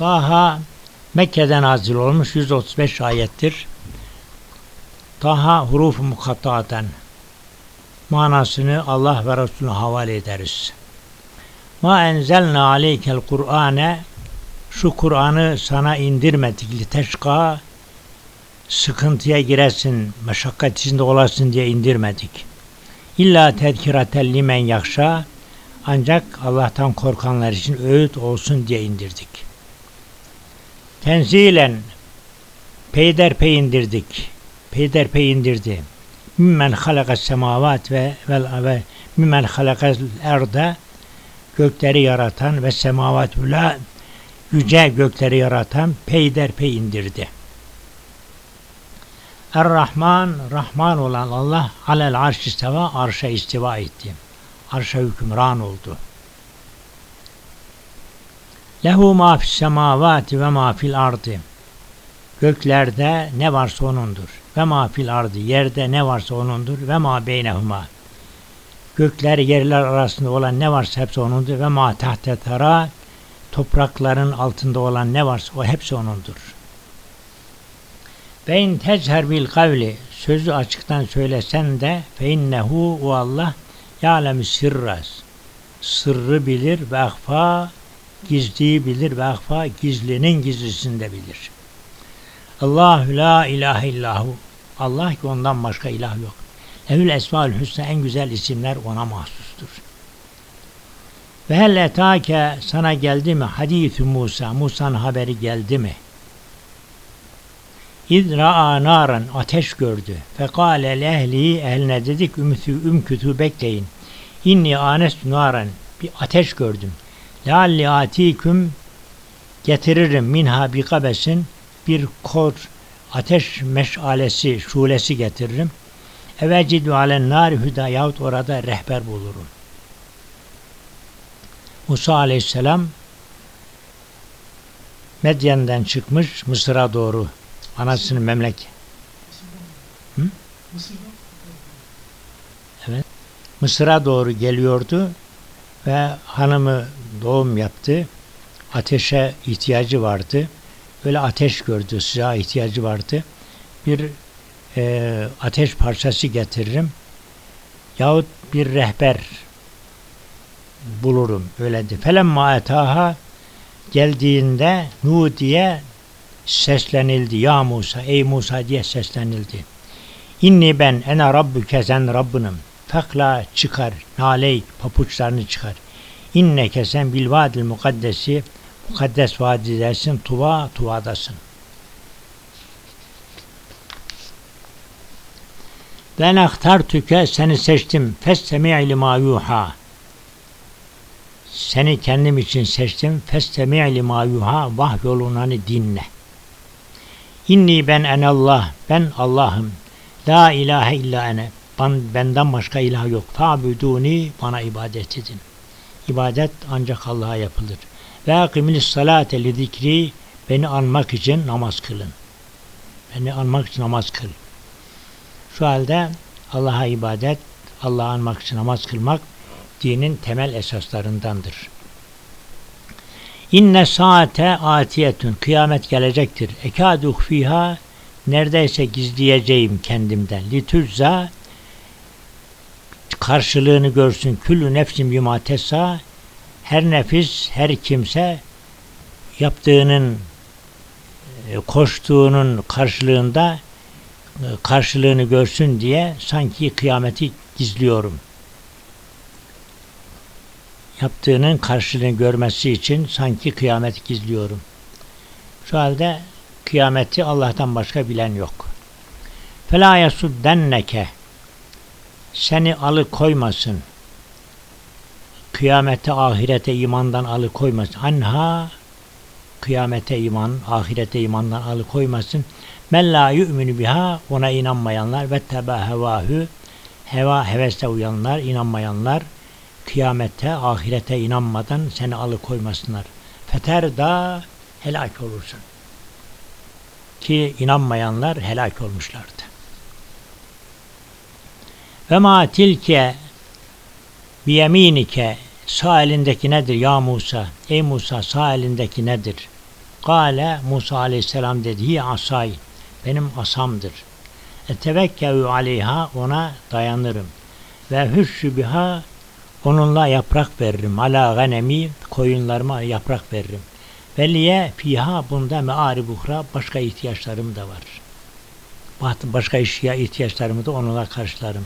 Daha Mekke'den nazil olmuş 135 ayettir. Daha huruf-u mukattaten manasını Allah ve Resulüne havale ederiz. Ma enzelna aleykel Kur'ane şu Kur'an'ı sana indirmedik li teşka sıkıntıya giresin, meşakkat içinde olasın diye indirmedik. İlla tezkiraten limen yakşa ancak Allah'tan korkanlar için öğüt olsun diye indirdik. Tenzilen peyderpey indirdik. Peyderpey indirdi. Mimmen halakas semavat ve vel ve mimmen halakas erde gökleri yaratan ve semavat ula yüce gökleri yaratan peyderpey indirdi. Er-Rahman, Rahman olan Allah alel arş istiva, arşa istiva etti. Arşa hükümran oldu. Lehu ma fis semavati ve ma fil ardı. Göklerde ne varsa onundur. Ve ma fil ardı. Yerde ne varsa onundur. Ve ma beynehuma. Gökler yerler arasında olan ne varsa hepsi onundur. Ve ma tahte tera. Toprakların altında olan ne varsa o hepsi onundur. Beyin tezher bil kavli. Sözü açıktan söylesen de fe innehu o Allah ya'lemu sirras. Sırrı bilir ve ahfa gizliyi bilir ve ahfa gizlinin gizlisinde bilir. Allahu la ilahe illahu. Allah ki ondan başka ilah yok. Evül esmaül hüsna en güzel isimler ona mahsustur. Ve hel etake sana geldi mi hadithu Musa, Musa'nın haberi geldi mi? İz ra'a naran ateş gördü. Fekale ehli ehline dedik ümkü ümkütü bekleyin. İnni anestu naran bir ateş gördüm. Lealli atiküm getiririm minha bir kabesin bir kor ateş meşalesi şulesi getiririm. Evecidu alen nar hüda yahut orada rehber bulurum. Musa aleyhisselam Medyen'den çıkmış Mısır'a doğru anasının memleket. Hı? Evet. Mısır'a doğru geliyordu ve hanımı doğum yaptı. Ateşe ihtiyacı vardı. Böyle ateş gördü, sıcağa ihtiyacı vardı. Bir e, ateş parçası getiririm. Yahut bir rehber bulurum. Öyle de. Felemma etaha geldiğinde Nu diye seslenildi. Ya Musa, ey Musa diye seslenildi. İnni ben ene rabbuke sen Rabbınım. Fakla çıkar, naley papuçlarını çıkar. İnneke sen bil vadil mukaddesi mukaddes vadidesin, tuva tuvadasın. Ben aktar tüke seni seçtim. Festemi lima yuha. Seni kendim için seçtim. Festemi lima yuha. Vahyolunanı dinle. İnni ben en Allah. Ben Allah'ım. La ilahe illa ene. Ben, benden başka ilah yok. Fa'buduni bana ibadet edin. İbadet ancak Allah'a yapılır. Ve akimilis salate li zikri beni anmak için namaz kılın. Beni anmak için namaz kıl. Şu halde Allah'a ibadet, Allah'a anmak için namaz kılmak dinin temel esaslarındandır. İnne saate atiyetun kıyamet gelecektir. Ekadu fiha neredeyse gizleyeceğim kendimden. Litüzza karşılığını görsün. Küllü nefsin bima her nefis, her kimse yaptığının e, koştuğunun karşılığında e, karşılığını görsün diye sanki kıyameti gizliyorum. Yaptığının karşılığını görmesi için sanki kıyameti gizliyorum. Şu halde kıyameti Allah'tan başka bilen yok. Fela yasuddenneke seni alıkoymasın. Kıyamete, ahirete imandan alıkoymasın. Anha kıyamete iman, ahirete imandan alıkoymasın. Men la yu'minu biha ona inanmayanlar ve teba hevahu heva hevesle uyanlar, inanmayanlar kıyamete, ahirete inanmadan seni alıkoymasınlar. Feter da helak olursun. Ki inanmayanlar helak olmuşlardı. Ve ma tilke biyeminike Sağ elindeki nedir ya Musa? Ey Musa sağ elindeki nedir? Kale Musa aleyhisselam dedi. Hi asay. Benim asamdır. Etevekkeü aleyha ona dayanırım. Ve hüşşü biha onunla yaprak veririm. Ala ganemi koyunlarıma yaprak veririm. Veliye fiha bunda me'ari buhra başka ihtiyaçlarım da var. Başka ihtiyaçlarımı da onunla karşılarım.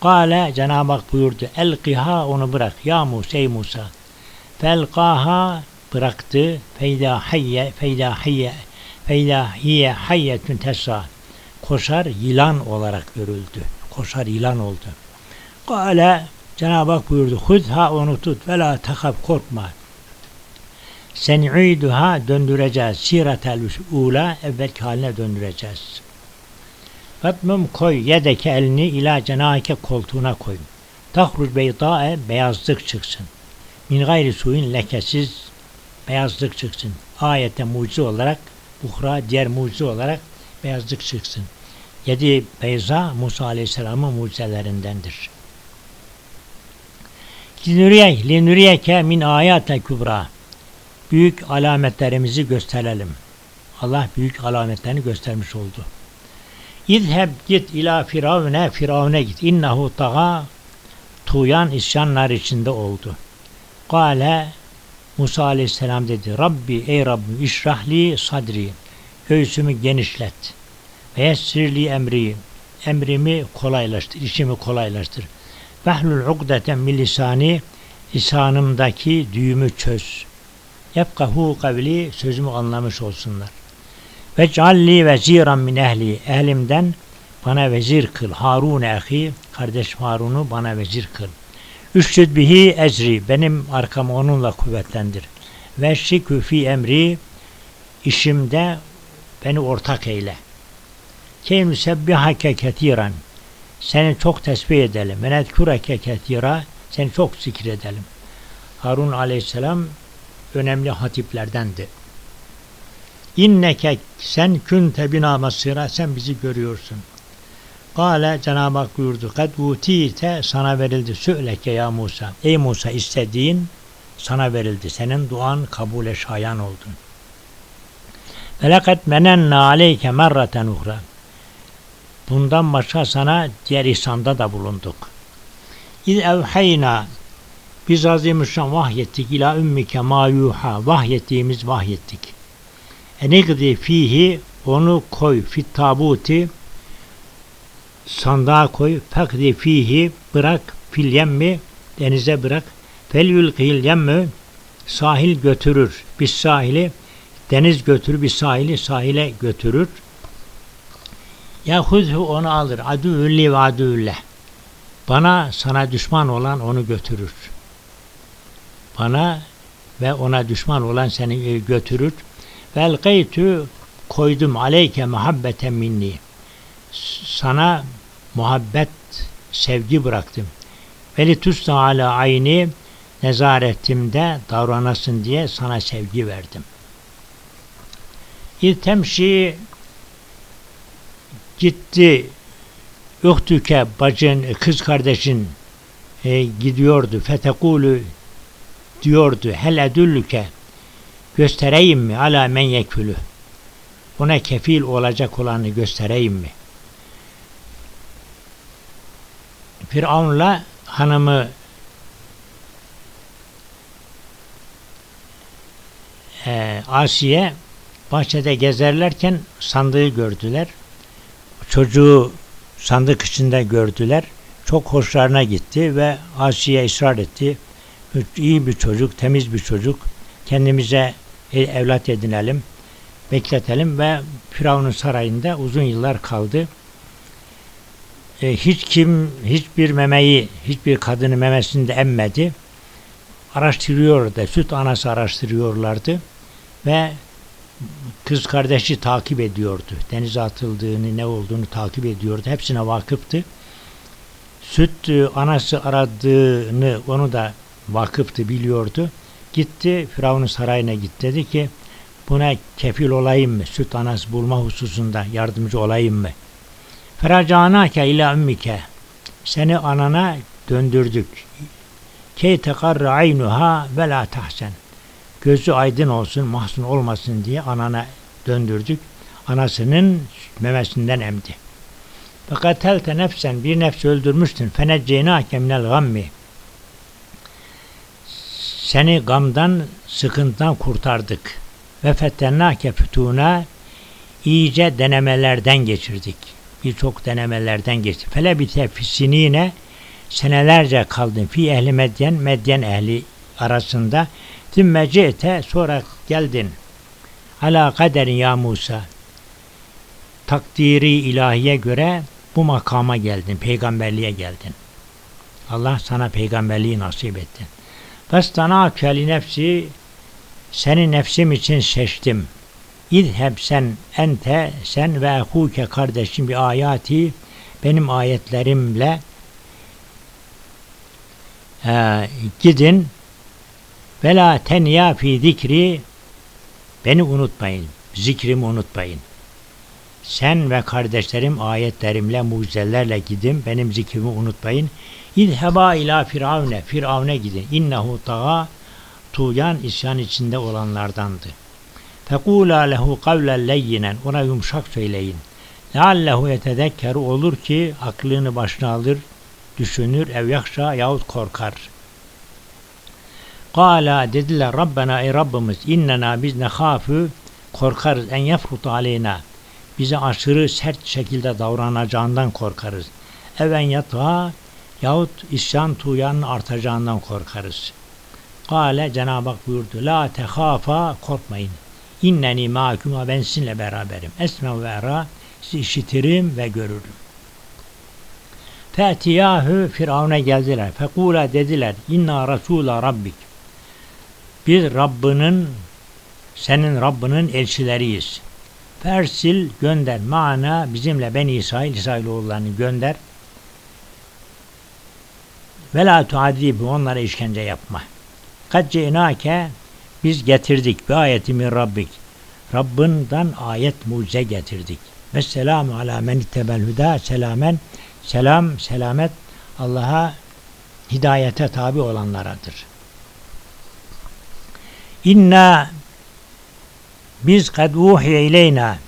Kale Cenab-ı Hak buyurdu. Elqiha onu bırak. Ya Musa ey Musa. Felqaha bıraktı. Feyda hayye feyda hayye feyda hiye hayyetün tesa. Koşar yılan olarak görüldü. Koşar yılan oldu. Kale Cenab-ı Hak buyurdu. Hudha onu tut ve la takab korkma. Sen'iduha döndüreceğiz. Siratel ula evvelki haline döndüreceğiz. Fatmum koy yedeke elini ila cenahike koltuğuna koy. Tahruc beydae beyazlık çıksın. Min gayri suyun lekesiz beyazlık çıksın. Ayete mucize olarak buhra diğer mucize olarak beyazlık çıksın. Yedi beyza Musa Aleyhisselam'ın mucizelerindendir. Linuriye, linuriyeke min ayate kübra. Büyük alametlerimizi gösterelim. Allah büyük alametlerini göstermiş oldu. İzheb git ila firavune, firavune git. İnnehu taga tuyan isyanlar içinde oldu. Kale Musa aleyhisselam dedi. Rabbi ey Rabbim işrahli sadri. Göğsümü genişlet. Ve yessirli emri. Emrimi kolaylaştır, işimi kolaylaştır. Vehlul ugdeten min lisani lisanımdaki düğümü çöz. Yapkahu kavli sözümü anlamış olsunlar. Ve cealli veziran min ehli ehlimden bana vezir kıl. Harun ehi kardeş Harun'u bana vezir kıl. Üşşüd bihi ezri benim arkamı onunla kuvvetlendir. Ve şikü fi emri işimde beni ortak eyle. Key müsebbihake ketiren seni çok tesbih edelim. Ve nedkureke ketira seni çok zikredelim. Harun aleyhisselam önemli hatiplerdendi. İnneke sen künte bina masira sen bizi görüyorsun. Kale Cenab-ı Hak buyurdu. Kad utite sana verildi. Söyleke ya Musa. Ey Musa istediğin sana verildi. Senin duan kabule şayan oldu. Velakat menenna aleyke merraten uhra. Bundan başka sana diğer ihsanda da bulunduk. İz evheyna biz azimüşşan vahyettik. İla ümmike ma yuha vahyettiğimiz vahyettik. Enigdi fihi onu koy fit tabuti sandığa koy. Fakdi fihi bırak fil yemmi denize bırak. Fel yulkil yemmü sahil götürür biz sahili. Deniz götürür bir sahili sahile götürür Yahudhu onu alır. Adüülli ve adüülle. Bana sana düşman olan onu götürür. Bana ve ona düşman olan seni götürür. Vel gaytü koydum aleyke muhabbeten minni. Sana muhabbet, sevgi bıraktım. Veli tusta ala ayni nezaretimde davranasın diye sana sevgi verdim. İtemşi gitti Uhtüke bacın, kız kardeşin e, gidiyordu. Fetekulu diyordu. Hel edüllüke göstereyim mi ala men yekülü ona kefil olacak olanı göstereyim mi? Firavun'la hanımı e, Asiye bahçede gezerlerken sandığı gördüler. Çocuğu sandık içinde gördüler. Çok hoşlarına gitti ve Asiye ısrar etti. İyi bir çocuk, temiz bir çocuk. Kendimize evlat edinelim, bekletelim ve Firavun'un sarayında uzun yıllar kaldı. E, hiç kim, hiçbir memeyi, hiçbir kadını memesinde emmedi. Araştırıyordu, süt anası araştırıyorlardı ve kız kardeşi takip ediyordu. Denize atıldığını, ne olduğunu takip ediyordu. Hepsine vakıftı. Süt e, anası aradığını onu da vakıftı, biliyordu. Gitti, Firavun'un sarayına gitti. Dedi ki, buna kefil olayım mı? Süt anası bulma hususunda yardımcı olayım mı? Feracanake ila ümmike. Seni anana döndürdük. Key tekarra aynuha ve la tahsen. Gözü aydın olsun, mahzun olmasın diye anana döndürdük. Anasının memesinden emdi. Fakat telte nefsen bir nefs öldürmüştün. Fenecceynâke minel gammi. Seni gamdan, sıkıntıdan kurtardık. Ve fettennâke fütûnâ iyice denemelerden geçirdik. Birçok denemelerden geçti. Fele bite fissinine senelerce kaldın fi ehli medyen, medyen ehli arasında. Thümme ci'te sonra geldin. Ala kaderin ya Musa. Takdiri ilahiye göre bu makama geldin, peygamberliğe geldin. Allah sana peygamberliği nasip etti. Vestanâke li nefsi seni nefsim için seçtim. İzheb sen ente sen ve ehuke kardeşim bir ayati benim ayetlerimle e, gidin ve la tenya fi zikri beni unutmayın. Zikrimi unutmayın. Sen ve kardeşlerim ayetlerimle, mucizelerle gidin. Benim zikrimi unutmayın. İzheba ila firavne. Firavne gidin. İnnehu tağa tuğyan isyan içinde olanlardandı. Fekula lehu kavlen leyyinen. Ona yumuşak söyleyin. Leallehu yetedekkeru olur ki aklını başına alır, düşünür, ev yakşa yahut korkar. Kala dediler Rabbena ey Rabbimiz innena biz nekhafu korkarız en yefrutu aleyna bize aşırı sert şekilde davranacağından korkarız. Even yatağa yahut isyan tuğyanın artacağından korkarız. Kale Cenab-ı Hak buyurdu. La tehafa korkmayın. İnneni mâkûma ben sizinle beraberim. Esme ve era sizi işitirim ve görürüm. Fetiyahü Firavun'a geldiler. Fekula dediler. İnna Rasûla Rabbik. Biz Rabbinin senin Rabbinin elçileriyiz. Fersil gönder. Mana bizimle ben İsrail, İsrailoğullarını gönder. Ve la tuadibu onlara işkence yapma. Kad ce'nâke biz getirdik bir ayeti min Rabbik. Rabbinden ayet mucize getirdik. Ve selamu ala men hüda selamen selam selamet Allah'a hidayete tabi olanlaradır. İnna biz kad uhiye ileyna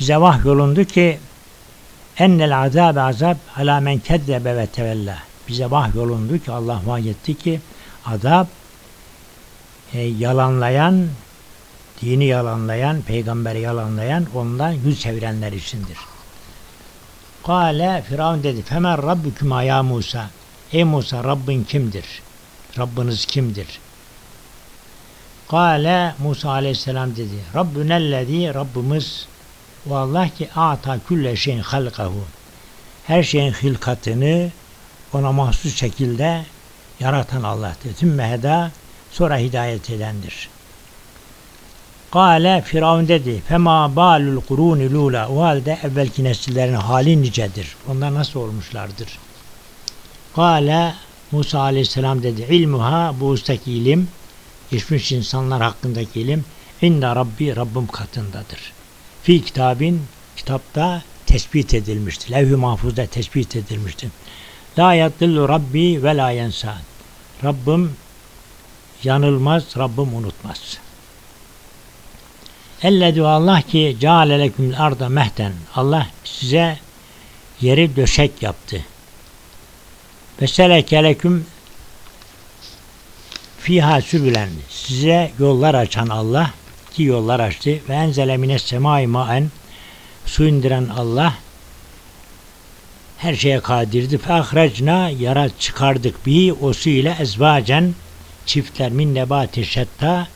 bize vahyolundu ki ennel azab azab ala men kezzebe ve tevella bize vahyolundu ki Allah vahyetti ki azap e, yalanlayan dini yalanlayan, peygamberi yalanlayan ondan yüz çevirenler içindir. Kale Firavun dedi. Femen Rabbüküm ya Musa. Ey Musa Rabbin kimdir? Rabbiniz kimdir? Kale Musa aleyhisselam dedi. Rabbünellezî Rabbimiz o Allah ki ata külle şeyin halkahu. Her şeyin hilkatını ona mahsus şekilde yaratan Allah'tır. Tüm meheda sonra hidayet edendir. Kale Firavun dedi. Fema balul kuruni lula. O halde evvelki nesillerin hali nicedir. Onlar nasıl olmuşlardır? Kale Musa aleyhisselam dedi. İlmuha bu ustaki ilim geçmiş insanlar hakkındaki ilim inda Rabbi Rabbim katındadır. Fi kitabin kitapta tespit edilmiştir. Levh-i mahfuzda tespit edilmiştir. La yadillu Rabbi ve la yensa. Rabbim yanılmaz, Rabbim unutmaz. Ellezü Allah ki ceale lekümül arda mehten. Allah size yeri döşek yaptı. Ve seleke fiha sübülen. Size yollar açan Allah ki yollar açtı. Ve enzele mines semai maen su indiren Allah her şeye kadirdi. Fe ahrecna yarat çıkardık bi o su ile ezvacen çiftler min nebati şetta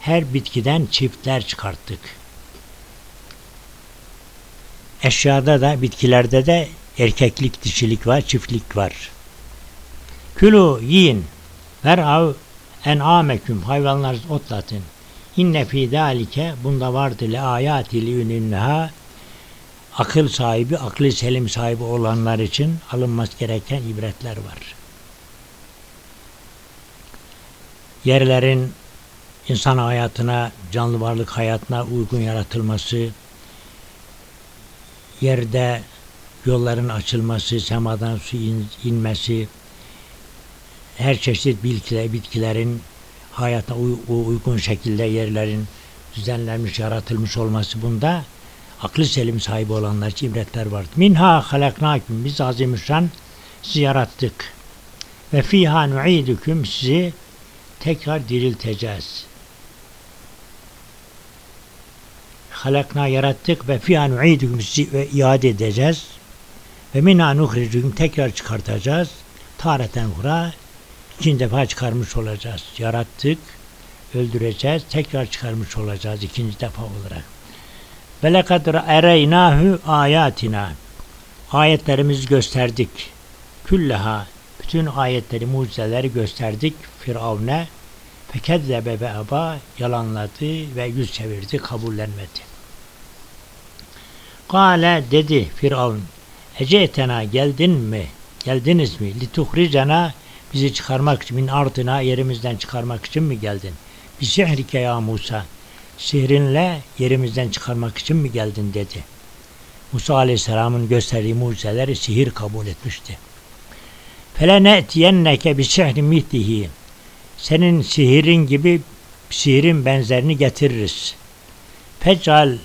her bitkiden çiftler çıkarttık. Eşyada da bitkilerde de erkeklik, dişilik var, çiftlik var. Külü yiyin. Verav en ameküm hayvanlar otlatın. İnne fî dâlike bunda vardı le ayâti li akıl sahibi, aklı selim sahibi olanlar için alınması gereken ibretler var. Yerlerin insan hayatına, canlı varlık hayatına uygun yaratılması, yerde yolların açılması, semadan su in, inmesi, her çeşit bitkiler, bitkilerin hayata uygun şekilde yerlerin düzenlenmiş, yaratılmış olması bunda aklı selim sahibi olanlar için ibretler vardır. Minha halaknakum biz azimüşşan sizi yarattık. Ve fiha nu'idukum sizi tekrar dirilteceğiz. Halakna yarattık ve fiha nu'idukum sizi iade edeceğiz. Ve minha nuhricukum tekrar çıkartacağız. Tareten hura ikinci defa çıkarmış olacağız. Yarattık, öldüreceğiz, tekrar çıkarmış olacağız ikinci defa olarak. Ve lekad ereynahu ayatina. Ayetlerimizi gösterdik. Külleha bütün ayetleri, mucizeleri gösterdik Firavun'a. Fekezzebe ve aba yalanladı ve yüz çevirdi, kabullenmedi. Kale dedi Firavun, Ece'tena geldin mi? Geldiniz mi? Lituhricena bizi çıkarmak için, min ardına yerimizden çıkarmak için mi geldin? Bir sihrike ya Musa, sihrinle yerimizden çıkarmak için mi geldin dedi. Musa aleyhisselamın gösterdiği mucizeleri sihir kabul etmişti. Fele ne'tiyenneke bi sihrin mihtihi. Senin sihirin gibi sihirin benzerini getiririz. Fecal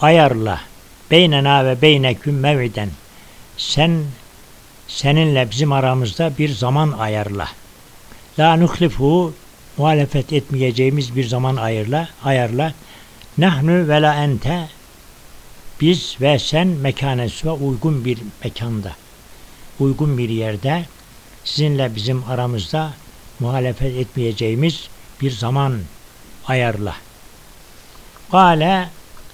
ayarla beynena ve beyneküm meviden. Sen seninle bizim aramızda bir zaman ayarla. La nuhlifu muhalefet etmeyeceğimiz bir zaman ayarla, ayarla. Nahnu ve la ente biz ve sen mekanes ve uygun bir mekanda, uygun bir yerde sizinle bizim aramızda muhalefet etmeyeceğimiz bir zaman ayarla. Kale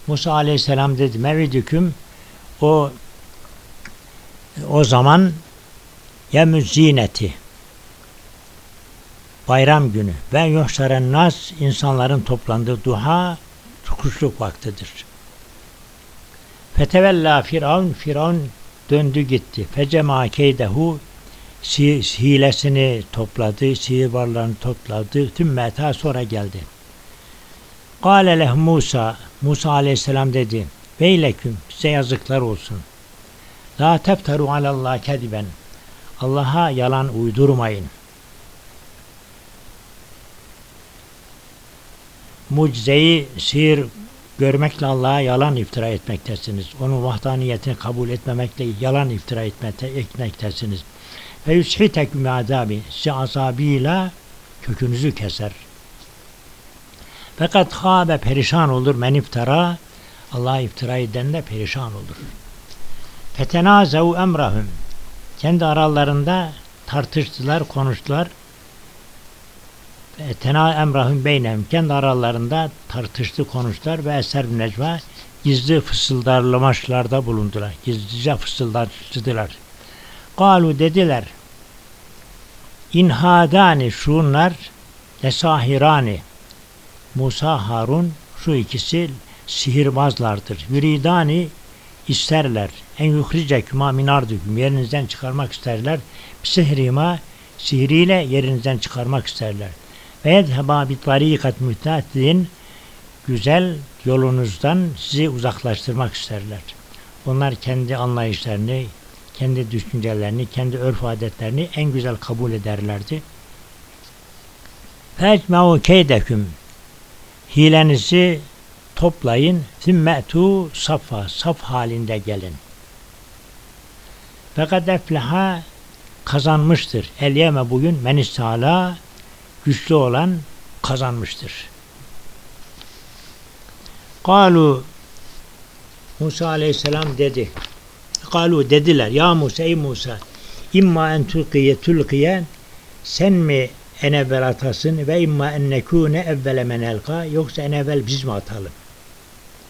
Musa aleyhisselam dedi mevidüküm o o zaman yemüz zineti bayram günü ve yuhşaren nas insanların toplandığı duha kuşluk vaktidir. Fetevella firavun firavun döndü gitti. Fecema keydehu si, hilesini topladı, sihirbazlarını topladı. Tüm meta sonra geldi. Kale leh Musa Musa aleyhisselam dedi. Veyleküm size yazıklar olsun. La tefteru alallah kediben. Allah'a yalan uydurmayın. Mucizeyi, sihir görmekle Allah'a yalan iftira etmektesiniz. Onun vahdaniyetini kabul etmemekle yalan iftira etmektesiniz. Ve yushiteküm azabi. Size azabıyla kökünüzü keser. Fakat habe perişan olur men iftara. Allah'a iftira eden de perişan olur. Fetenazev emrahum. Kendi aralarında tartıştılar, konuştular. Tena emrahum beynem. Kendi aralarında tartıştı, konuştular ve eser necva gizli fısıldarlamaçlarda bulundular. Gizlice fısıldaştılar. Galu dediler. İnhadani şunlar lesahirani. Musa Harun şu ikisi sihirbazlardır. Yuridani isterler. En yuhricekuma min ardüküm. Yerinizden çıkarmak isterler. Sihrima sihriyle yerinizden çıkarmak isterler. Ve yedheba bi tarikat müteaddin güzel yolunuzdan sizi uzaklaştırmak isterler. Onlar kendi anlayışlarını, kendi düşüncelerini, kendi örf adetlerini en güzel kabul ederlerdi. Fecme'u keydeküm hilenizi toplayın. Thümme'tu safa, saf halinde gelin. Fakat efleha kazanmıştır. El yeme bugün menistala güçlü olan kazanmıştır. Kalu Musa aleyhisselam dedi. Kalu dediler. Ya Musa ey Musa imma en tulkiye tulkiye sen mi en evvel atasın ve imma en nekune evvele men elka yoksa en evvel biz mi atalım?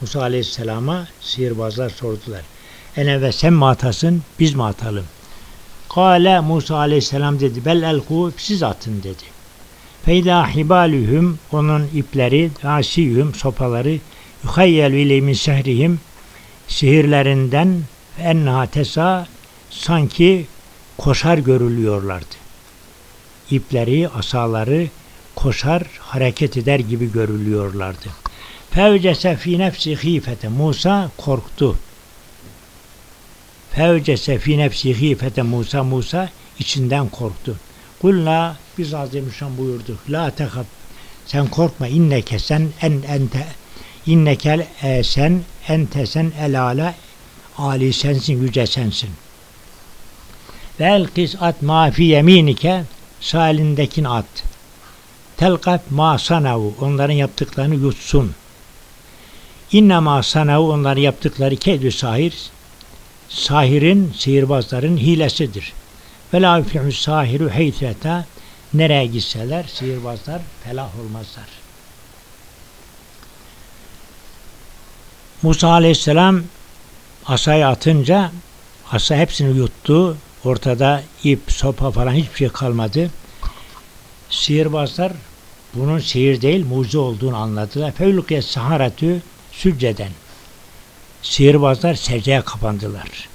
Musa Aleyhisselam'a sihirbazlar sordular. En evvel sen mi atasın biz mi atalım? Kale Musa Aleyhisselam dedi bel elku siz atın dedi. Feyda hibalühüm onun ipleri asiyühüm sopaları yuhayyelü ile min sehrihim sihirlerinden enna tesa sanki koşar görülüyorlardı. İpleri, asaları koşar, hareket eder gibi görülüyorlardı. Fevcese fi nefsi hifete Musa korktu. Fevcese fi nefsi hifete Musa Musa içinden korktu. Kulna biz Azimüşşan buyurduk. La tekab sen korkma inneke sen en ente inneke e, sen ente sen el ala ali sensin yüce sensin. Ve elkis at ma fi yeminike sağ at. Telkat ma sanavu onların yaptıklarını yutsun. İnne ma sanavu onların yaptıkları kedü sahir sahirin, sihirbazların hilesidir. Ve la yuflihu sahiru heytreta nereye gitseler sihirbazlar felah olmazlar. Musa aleyhisselam asayı atınca asa hepsini yuttu. Ortada ip, sopa falan hiçbir şey kalmadı. Sihirbazlar bunun sihir değil mucize olduğunu anladılar. Fevlukiye saharetü sücceden. Sihirbazlar secdeye kapandılar.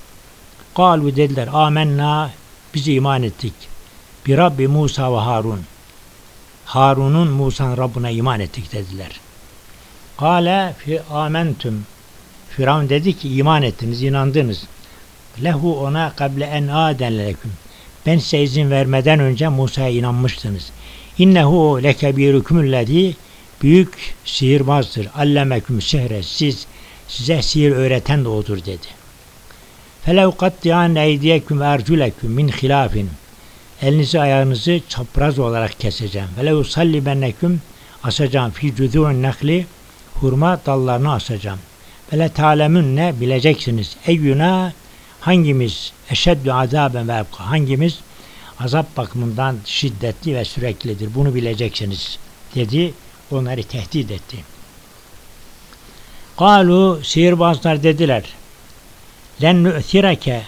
Kalu dediler amenna biz iman ettik. Bir Rabbi Musa ve Harun. Harun'un Musa'nın Rabbine iman ettik dediler. Kale fi amentum. Firavun dedi ki iman ettiniz, inandınız. Lehu ona kable en aden leküm. Ben size izin vermeden önce Musa'ya inanmıştınız. İnnehu lekebirükümüllezî büyük sihirbazdır. Allemeküm sehre. Siz size sihir öğreten de odur dedi. Felev kattiyan eydiyeküm ve erculeküm min hilafin. Elinizi ayağınızı çapraz olarak keseceğim. Velev sallibenneküm asacağım fi cüzûn nakli hurma dallarını asacağım. Ve le ne bileceksiniz. Eyyuna hangimiz eşeddü azaben ve ebka hangimiz azap bakımından şiddetli ve süreklidir. Bunu bileceksiniz dedi. Onları tehdit etti. Kalu sihirbazlar dediler. Len nü'thireke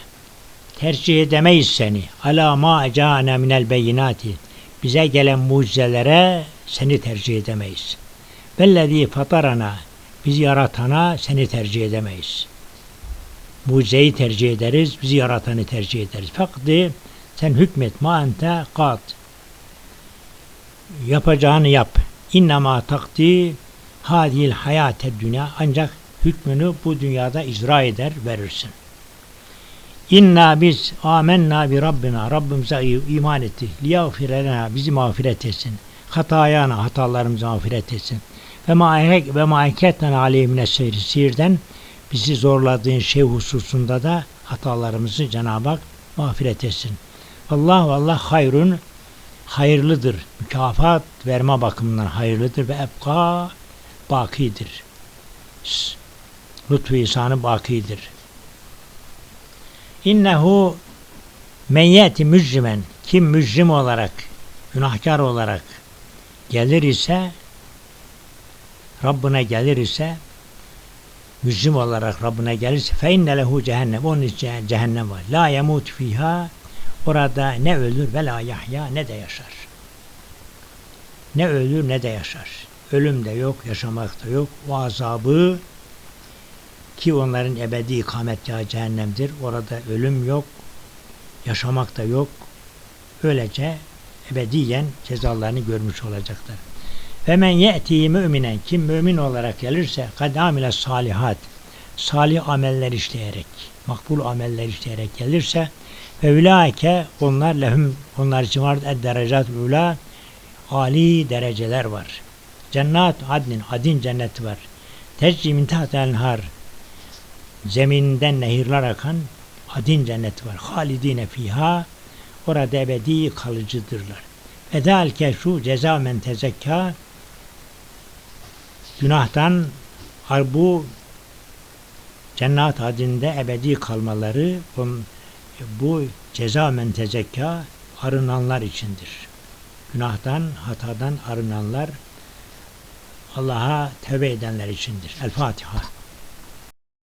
tercih edemeyiz seni. Ala ma cane minel beyinati. Bize gelen mucizelere seni tercih edemeyiz. Vellezî fatarana bizi yaratana seni tercih edemeyiz. Mucizeyi tercih ederiz, bizi yaratanı tercih ederiz. Fakdi sen hükmet ma ente kat. Yapacağını yap. İnnemâ takdi hadil hayate dünya ancak hükmünü bu dünyada icra eder verirsin. İnna biz amenna bi Rabbina Rabbimize iman ettik. Liyagfire lena bizi mağfiret etsin. Hatayana hatalarımızı mağfiret etsin. Ve maehek ve maeketten aleyhimine seyri sihirden bizi zorladığın şey hususunda da hatalarımızı Cenab-ı Hak mağfiret etsin. Allah Allah hayrun hayırlıdır. Mükafat verme bakımından hayırlıdır ve ebka bakidir. Lütfu ihsanı bakidir. İnnehu men yeti mücrimen kim mücrim olarak günahkar olarak gelir ise Rabbine gelir ise mücrim olarak Rabbine gelirse fe inne lehu cehennem onun için cehennem var. La yemut fiha orada ne ölür ve la yahya ne de yaşar. Ne ölür ne de yaşar. Ölüm de yok, yaşamak da yok. O azabı ki onların ebedi ikametgahı cehennemdir. Orada ölüm yok, yaşamak da yok. Öylece ebediyen cezalarını görmüş olacaklar. Ve men ye'ti müminen kim mümin olarak gelirse kad amile salihat salih ameller işleyerek makbul ameller işleyerek gelirse ve ulaike onlar lehum onlar için var derecat ula ali dereceler var. Cennet adnin adin cenneti var. Tecri min tahtel zeminden nehirler akan adin cenneti var. Halidine fiha orada ebedi kalıcıdırlar. Ve şu ceza men tezekka günahtan bu cennet adinde ebedi kalmaları bu ceza men tezekka arınanlar içindir. Günahtan, hatadan arınanlar Allah'a tevbe edenler içindir. El Fatiha.